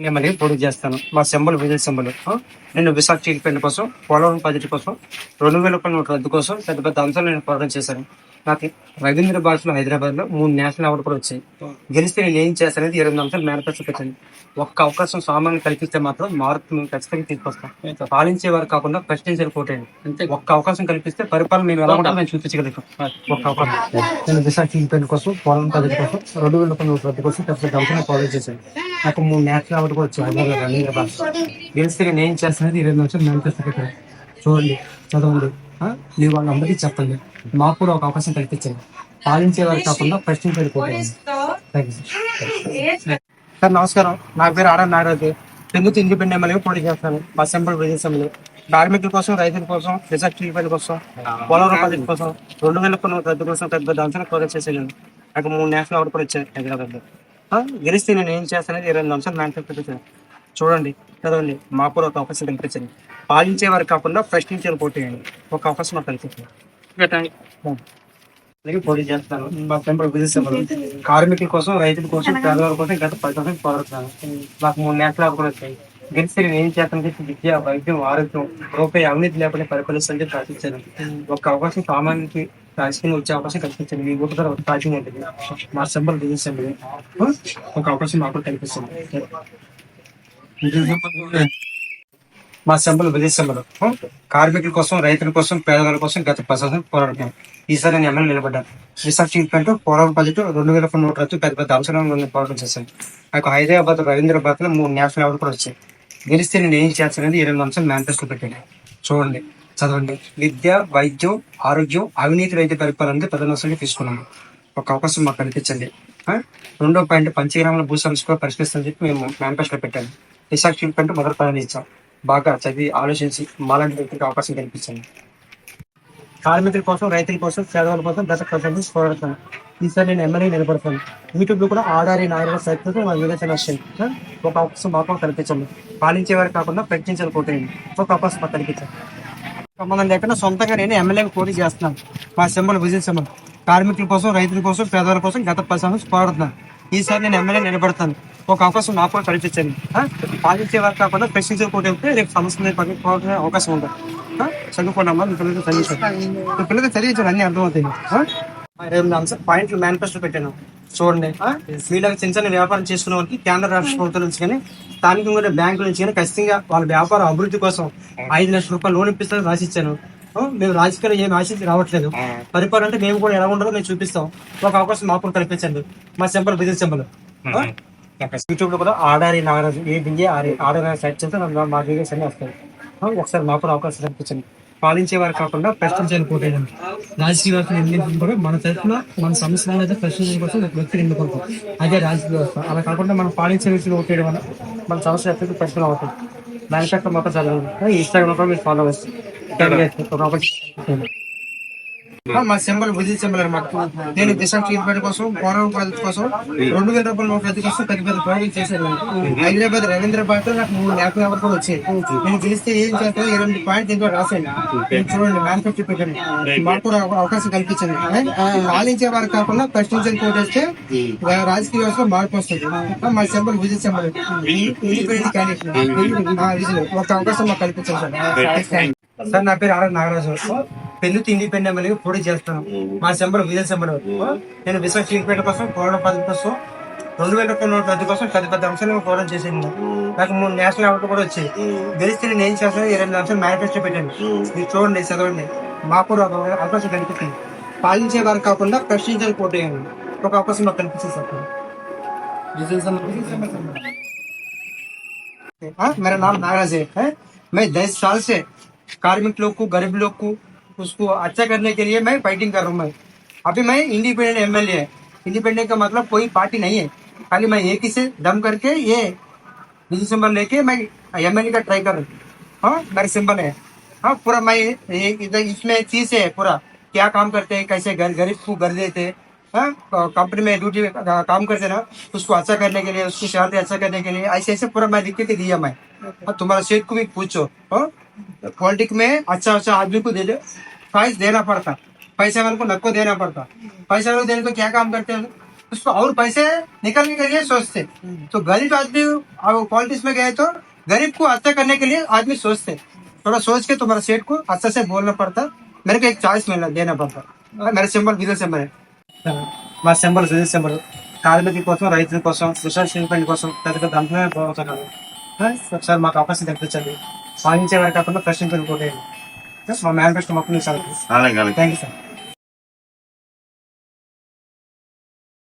మిమ్మల్ని పొడుగు చేస్తాను. మా సెంబల్ విజయ్ సెంబల్. నేను విశాఖ స్టీల్ కోసం పోలవరం పద్ధతి కోసం రెండు వేల రూపాయల నోట్ల రద్దు కోసం పెద్ద పెద్ద అంశాలు నేను పోరాటం చేశాను. నాకు రవీంద్ర భాషలో హైదరాబాద్లో మూడు నేషనల్ అవార్డు కూడా వచ్చాయి. గెలిస్తే నేను ఏం చేస్తానది ఇరవై ఎనిమిది అంశాలు మేనిఫెస్టో పెట్టండి ఒక్క అవకాశం సామాన్యం కల్పిస్తే మాత్రం మార్పు మేము ఖచ్చితంగా తీసుకొస్తాం పాలించే వారు కాకుండా ప్రశ్నించే కోటండి అంతే. ఒక్క అవకాశం కల్పిస్తే పరిపాలన మేము ఎలా ఉంటుందో మేము చూపించగలుగుతాం ఒక్క అవకాశం. నేను విశాఖ కోసం పోలవరం ప్రాజెక్ట్ కోసం రెండు వేల నోట్ల రద్దు కోసం పెద్ద అంశాలు ఫాలో చేశాను. నాకు మూడు నేషనల్ అవార్డు కూడా వచ్చాయి. హైదరాబాద్ రవీంద్ర భాష. గెలిస్తే నేను ఏం చేస్తానది ఇరవై నిమిషాలు మేనిఫెస్టో పెట్టాను. చూడండి చదవండి? మీరు వాళ్ళందరికీ చెప్పండి. మాకు కూడా ఒక అవకాశం కల్పించండి. పాలించేవారు కాకుండా ప్రశ్నించేది కూడా సార్? నమస్కారం. నా పేరు RR Nagaraju. Telugu independent MLA పోటీ చేస్తాను. మా విజయ్ అసెంబ్లీ కార్మికుల కోసం రైతుల కోసం రిసర్చ్ ట్రీట్మెంట్ కోసం పోలవరం ప్రాజెక్ట్ కోసం రెండు వేల కొన్ని రద్దు కోసం పెద్ద అంశాలు ప్రోజెక్ట్ చేసాను నాకు మూడు నేషనల్ అవార్డు కూడా వచ్చాయి హైదరాబాద్లో గెలిస్తే నేను ఏం చేస్తానని ఇరవై అంశాలు మేనిఫెస్టో పెట్టాను చూడండి చదవండి. మాకు కూడా ఒక అవకాశం కల్పించండి. పాలించేవారు కాకుండా ప్రశ్నించే పోటీ చేయండి. ఒక అవకాశం మాకు కల్పించండి. అలాగే పోటీ చేస్తాను. మా కార్మికుల కోసం రైతుల కోసం పేదవాళ్ళ కోసం గత పది సంవత్సరాలు పోరాడుతున్నాను. నాకు మూడు నేషనల్ కూడా వచ్చాయి. గెలిస్తే నేను ఏం చేస్తాను చెప్పి విద్య వైద్యం ఆరోగ్యం రూపాయి అవినీతి లేకుండా పరిపాలిస్తాను చెప్పి ఆశించాను ఒక అవకాశం సామాన్యునికి రాజకీయంగా వచ్చే అవకాశం కల్పించండి. మీ ఊరు ద్వారా సాధ్యం ఉంటుంది. మా సింబల్ విజిట్ ఒక అవకాశం మాకు కల్పిస్తుంది మా సభలు విజయ సభలు కార్మికుల కోసం రైతుల కోసం పేదవాళ్ళ కోసం గత ప్రశాసనం పోరాడుతాం ఈసారి నేను ఎమ్మెల్యే నిలబడ్డాను. రీసెర్చ్ ట్రీట్మెంట్ పోరాటం బడ్జెట్ రెండు వేల నూట రద్దు పెద్ద పెద్ద అంశాలను పోరాటం చేశాను. నాకు హైదరాబాద్ రవీంద్రబాద్లో మూడు నేషనల్ అవార్డు కూడా వచ్చాయి. గెలిస్తే నేను ఏం చేస్తానని ఇరవై అంశాలు మేనిఫెస్టో పెట్టాను. చూడండి చదవండి. విద్య వైద్యం ఆరోగ్యం అవినీతి రైతు పరిపాలన ప్రధాన తీసుకున్నాము ఒక అవకాశం మాకు కనిపించండి రెండో పాయింట్ పంచగ్రామాల భూ సమస్య పరిష్కరిస్తుందని చెప్పి మేము మేనిఫెస్టో పెట్టాము. విశాఖ ట్రీట్మెంట్ మొదటి ప్రాధాన్యత ఇచ్చాం. బాగా చదివి ఆలోచించి మాలాంటి వ్యక్తికి అవకాశం కల్పించండి. కార్మికుల కోసం రైతుల కోసం పేదవాళ్ళ కోసం గత ప్రజలు పోరాడుతాను ఈసారి నేను ఎమ్మెల్యే నిలబడతాను. యూట్యూబ్లో కూడా ఆడారి నాయన సైతం మా వివేచన ఒక అవకాశం మాకు కల్పించండి. పాలించేవారు కాకుండా ప్రకటించాలి పోటీని ఒక అవకాశం మాకు కల్పించండి. సంబంధం లేకుండా సొంతంగా నేను ఎమ్మెల్యేకి పోటీ చేస్తున్నాను. మా సింబల్ విజయ సింబల్. కార్మికుల కోసం రైతుల కోసం పేదవాళ్ళ కోసం గత పది సంవత్సరాలు పోరాడుతున్నాను ఈసారి నేను ఎమ్మెల్యే నిలబడతాను. ఒక అవకాశం నాకు కూడా కల్పించండి. ఆ? పాలించే వారు కాకుండా ప్రశ్నించే పోటీ ఉంటే రేపు సమస్య మీద అవకాశం ఉండదు చదువుకోండి అమ్మా మీ పిల్లలకి చదివించండి. మీ పిల్లలకి చదివించారు అన్ని అర్థమవుతాయి. ఆ? ఇరవై పాయింట్లు మేనిఫెస్టో పెట్టాను. చూడండి. మీలాగా చిన్న చిన్న వ్యాపారం చేసుకునే వాళ్ళకి కేంద్ర రాష్ట్ర ప్రభుత్వం నుంచి కానీ స్థానికంగా బ్యాంకుల నుంచి కానీ ఖచ్చితంగా వాళ్ళ వ్యాపార అభివృద్ధి కోసం ఐదు లక్షల రూపాయలు లోన్ ఇప్పిస్తారని రాసిచ్చాను. మేము రాజకీయాలు ఏమి ఆశించి రావట్లేదు. పరిపాలన అంటే మేము కూడా ఎలా ఉండాలో మేము చూపిస్తాం. ఒక అవకాశం మాకు కల్పించండి. మా సింబల్ బిజినెస్ సింబల్. యూట్యూబ్లో కూడా ఆడారి నాగరాజు ఏ దిగే ఆడారి సైట్ చేస్తే మా వీడియోస్ అన్ని వస్తాయి. ఒకసారి మాకు కూడా అవకాశం కల్పించండి. పాలించేవారు కాకుండా ప్రశ్నించాలి పోటీలండి రాజకీయ వ్యవస్థ ఎన్నింటిని కూడా మన తరఫున మన సమస్యలను అయితే ప్రశ్నించడం కోసం ఒక వ్యక్తిని ఎన్నుకుంటాం. అదే రాజకీయ వ్యవస్థ. అలా కాకుండా మనం పాలించే వ్యక్తిని ఓటేయడం వల్ల మన సమస్య ఎప్పటికీ ప్రశ్న అవుతుంది మేనిఫెస్టో మొత్తం చదవండి ఇన్స్టాగ్రామ్ కూడా మీరు ఫాలో చేస్తారు మా సింబల్ విజిల్ సింబల్ అనమాట నేను దిశ ట్రీట్మెంట్ కోసం పోరాటం ప్రాజెక్ట్ కోసం రెండు వేల రూపాయల నోట్ల కోసం పెద్ద పెద్ద ప్రాజెక్ట్ చేశాను హైదరాబాద్ రవీంద్రబాద్లో నాకు మూడు నేషనల్ అవార్డు కూడా వచ్చాయి నేను గెలిస్తే ఏం చేస్తాను ఇరవై పాయింట్ దీంట్లో రాశాను నేను చూడండి మ్యానుఫ్యాక్చర్ పెట్టండి మాకు కూడా ఒక అవకాశం కల్పించండి పాలించే వారు కాకుండా ప్రశ్నించని కోటేస్తే రాజకీయ వ్యవస్థలో మార్పు వస్తుంది మా symbol whistle symbol independent candidate ఒక అవకాశం మాకు కల్పించండి సార్ సార్ నా పేరు ఆర్ నాగరాజు పెళ్లి ఇండిపెండెంట్ ఎమ్మెల్యే పోటీ చేస్తాను మా సెంబర్ విజయ సెంబర్ నేను విశ్వ చీకపేట కోసం పోరాటం పద్ధతి కోసం రెండు వేల రూపాయల నోట్ల రద్దు కోసం పెద్ద పెద్ద అంశాలను పోరాటం చేసింది నాకు మూడు నేషనల్ అవార్డు కూడా వచ్చాయి గెలిస్తే నేను ఏం చేస్తాను ఇరవై ఎనిమిది అంశాలు మేనిఫెస్టో పెట్టాను మీరు చూడండి చదవండి మాకు కూడా ఒక అవకాశం కనిపిస్తుంది పాలించే వారు కాకుండా ప్రశ్నించాలి పోటీ చేయండి ఒక అవకాశం మాకు కనిపిస్తుంది సార్ విజయ సెంబర్ हाँ मेरा नाम नागराज है, है? मैं दस साल से कार्मिक लोग को गरीब लोग को उसको अच्छा करने के लिए मैं फाइटिंग कर रहा हूँ मैं। अभी मैं इंडिपेंडेंट एमएलए है। इंडिपेंडेंट का मतलब कोई पार्टी नहीं है। खाली मैं एक ही से दम करके ये निजी सिंबल लेके मैं एमएलए का ट्राई कर रहा हूँ। हाँ मेरा सिंबल है। हाँ पूरा मैं इधर इसमें चीज़ है पूरा। क्या काम करते हैं कैसे घर गरीब को घर देते हैं। हाँ कंपनी में ड्यूटी काम करते ना उसको अच्छा करने के लिए उसकी शादी अच्छा करने के लिए ऐसे ऐसे पूरा मैं लिख के दिया मैं। हाँ, तुम्हारा सेठ को भी पूछो। हाँ पॉलिटिक में अच्छा अच्छा आदमी को दे दो प्राइस देना पड़ता पैसे वाले को नको देना पड़ता पैसे वाले को देने को क्या काम करते हैं उसको और पैसे निकालने के लिए सोचते तो गरीब आदमी और पॉलिटिक्स में गए तो गरीब को अच्छा करने के लिए आदमी सोचते थोड़ा सोच के तुम्हारा सेठ को अच्छा से बोलना पड़ता मेरे को एक चॉइस मिलना देना पड़ता और मेरा సింబల్ విజయ్ సింబల్ మా సింబల్ విజయ్ సింబల్ కార్మికుల కోసం రైతుల కోసం విశాల్ స్టీల్ కోసం పెద్ద పెద్ద అంశమే పోతున్నాను ఒకసారి మాకు అవకాశం తెప్పించండి సాధించే వారి కాకుండా ప్రశ్నించడం కూడా మా మేనిఫెస్టో మొత్తం అలాగే అలాగే. Thank you sir